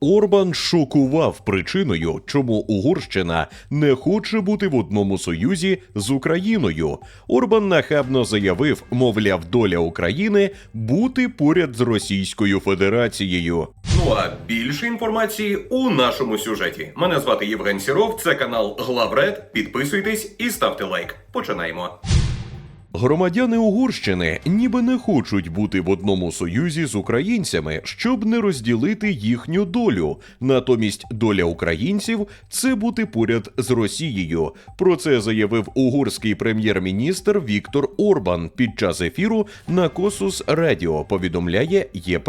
Орбан шокував причиною, чому Угорщина не хоче бути в одному союзі з Україною. Орбан нахабно заявив, мовляв, доля України бути поряд з Російською Федерацією. Ну а більше інформації у нашому сюжеті. Мене звати Євген Сіров, це канал Главред. Підписуйтесь і ставте лайк. Починаємо. Громадяни Угорщини ніби не хочуть бути в одному союзі з українцями, щоб не розділити їхню долю. Натомість доля українців це бути поряд з Росією. Про це заявив угорський прем'єр-міністр Віктор Орбан під час ефіру на Косус Радіо. Повідомляє ЄП.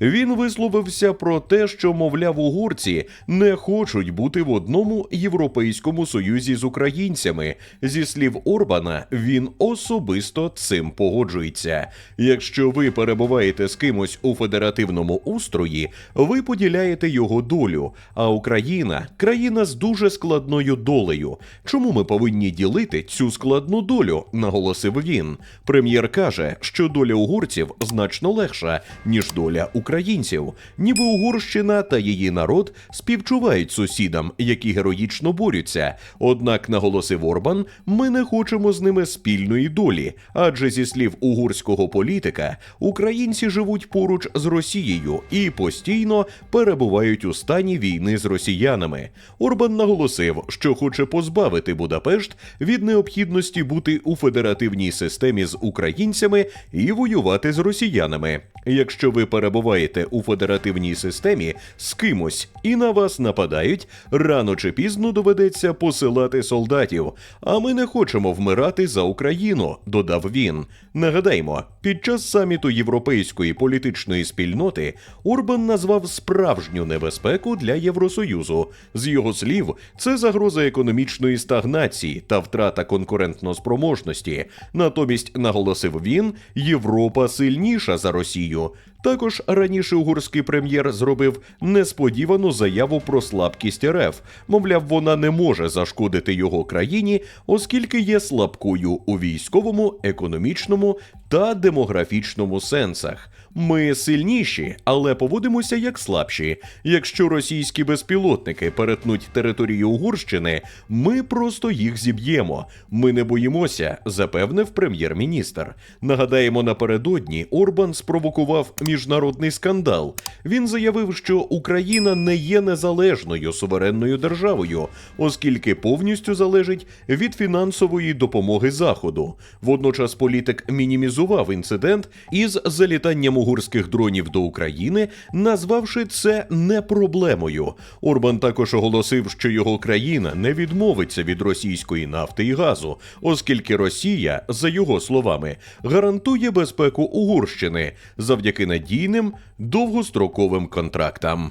Він висловився про те, що мовляв угорці не хочуть бути в одному європейському союзі з українцями. Зі слів Орбана, він особисто цим погоджується. Якщо ви перебуваєте з кимось у федеративному устрої, ви поділяєте його долю. А Україна країна з дуже складною долею. Чому ми повинні ділити цю складну долю? наголосив він. Прем'єр каже, що доля угорців значно легша, ніж доля українців. Ніби Угорщина та її народ співчувають сусідам, які героїчно борються. Однак, наголосив Орбан, ми не хочемо з ними спільної долі, адже зі слів угорського політика, українці живуть поруч з Росією і постійно перебувають у стані війни з росіянами. Орбан наголосив, що хоче позбавити Будапешт від необхідності бути у федеративній системі з українцями і воювати з росіянами. Якщо ви перебуваєте у федеративній системі з кимось і на вас нападають, рано чи пізно доведеться посилати солдатів. А ми не хочемо вмирати за Україну, додав він. Нагадаймо, під час саміту Європейської політичної спільноти Орбан назвав справжню небезпеку для Євросоюзу. З його слів, це загроза економічної стагнації та втрата конкурентноспроможності. Натомість наголосив він, Європа сильніша за Росію. Також раніше угорський прем'єр зробив несподівану заяву про слабкість РФ. Мовляв, вона не може зашкодити його країні, оскільки є слабкою у військовому, економічному та демографічному сенсах. Ми сильніші, але поводимося як слабші. Якщо російські безпілотники перетнуть територію Угорщини, ми просто їх зіб'ємо. Ми не боїмося, запевнив прем'єр-міністр. Нагадаємо, напередодні Орбан спровокував міжнародний скандал. Він заявив, що Україна не є незалежною суверенною державою, оскільки повністю залежить від фінансової допомоги Заходу. Водночас політик мінімізував інцидент із залітанням угорських дронів до України, назвавши це не проблемою. Орбан також оголосив, що його країна не відмовиться від російської нафти і газу, оскільки Росія, за його словами, гарантує безпеку Угорщини завдяки надійним довгостроковим контрактам.